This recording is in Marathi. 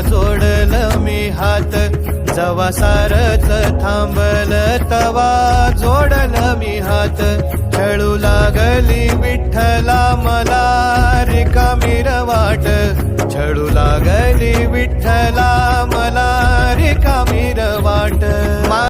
जोडल मी हात. जवा सारच थांबल तवा. जोडल मी हात. खेळू लागली विठ्ठला मला. रिकामी वाट. छळू लागली विठ्ठला